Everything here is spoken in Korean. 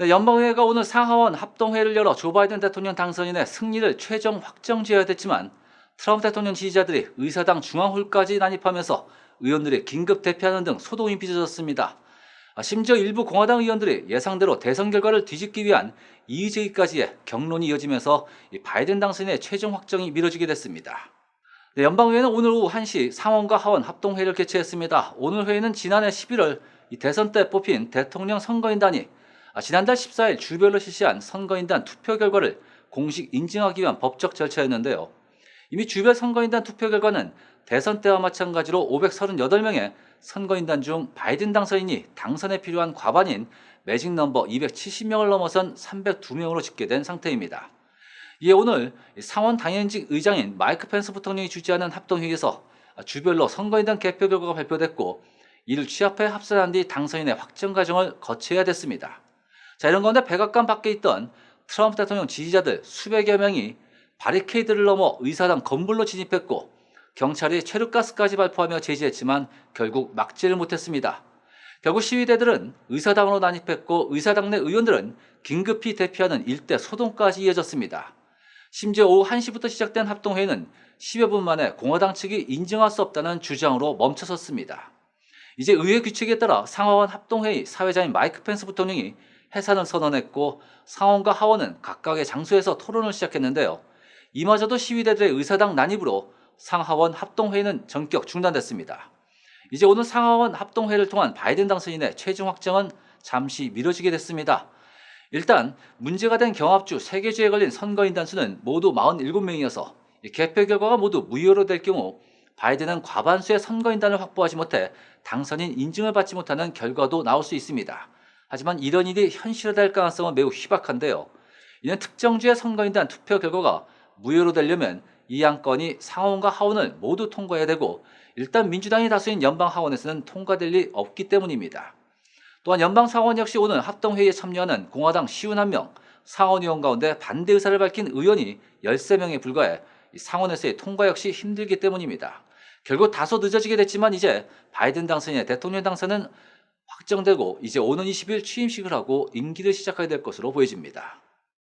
네, 연방의회가 오늘 상하원 합동회의를 열어 조 바이든 대통령 당선인의 승리를 최종 확정지어야 됐지만 트럼프 대통령 지지자들이 의사당 중앙홀까지 난입하면서 의원들이 긴급 대피하는 등 소동이 빚어졌습니다. 아, 심지어 일부 공화당 의원들이 예상대로 대선 결과를 뒤집기 위한 이의 제기까지의 경론이 이어지면서 이 바이든 당선인의 최종 확정이 미뤄지게 됐습니다. 네, 연방의회는 오늘 오후 1시 상원과 하원 합동회의를 개최했습니다. 오늘 회의는 지난해 11월 이 대선 때 뽑힌 대통령 선거인단이 아, 지난달 14일 주별로 실시한 선거인단 투표 결과를 공식 인증하기 위한 법적 절차였는데요. 이미 주별 선거인단 투표 결과는 대선 때와 마찬가지로 538명의 선거인단 중 바이든 당선인이 당선에 필요한 과반인 매직 넘버 270명을 넘어선 302명으로 집계된 상태입니다. 이에 오늘 상원 당연직 의장인 마이크 펜스 부통령이 주재하는 합동회의에서 주별로 선거인단 개표 결과가 발표됐고 이를 취합해 합산한 뒤 당선인의 확정 과정을 거쳐야 됐습니다. 자 이런 가운데 백악관 밖에 있던 트럼프 대통령 지지자들 수백여 명이 바리케이드를 넘어 의사당 건물로 진입했고 경찰이 체류가스까지 발포하며 제지했지만 결국 막지를 못했습니다. 결국 시위대들은 의사당으로 난입했고 의사당 내 의원들은 긴급히 대피하는 일대 소동까지 이어졌습니다. 심지어 오후 1시부터 시작된 합동회의는 10여 분 만에 공화당 측이 인정할 수 없다는 주장으로 멈춰섰습니다. 이제 의회 규칙에 따라 상하원 합동회의 사회자인 마이크 펜스 부통령이 해산을 선언했고 상원과 하원은 각각의 장소에서 토론을 시작했는데요. 이마저도 시위대들의 의사당 난입으로 상하원 합동회의는 전격 중단됐습니다. 이제 오늘 상하원 합동회의를 통한 바이든 당선인의 최종 확정은 잠시 미뤄지게 됐습니다. 일단 문제가 된 경합주 3개 주에 걸린 선거인단 수는 모두 47명이어서 개표 결과가 모두 무효로 될 경우 바이든은 과반수의 선거인단을 확보하지 못해 당선인 인증을 받지 못하는 결과도 나올 수 있습니다. 하지만 이런 일이 현실화될 가능성은 매우 희박한데요. 이는 특정주의 선거인단 투표 결과가 무효로 되려면 이 안건이 상원과 하원을 모두 통과해야 되고 일단 민주당이 다수인 연방 하원에서는 통과될 리 없기 때문입니다. 또한 연방 상원 역시 오늘 합동회의에 참여하는 공화당 51명 상원 의원 가운데 반대 의사를 밝힌 의원이 13명에 불과해 상원에서의 통과 역시 힘들기 때문입니다. 결국 다소 늦어지게 됐지만 이제 바이든 당선인의 대통령 당선은 확정되고 이제 오는 20일 취임식을 하고 임기를 시작하게 될 것으로 보여집니다.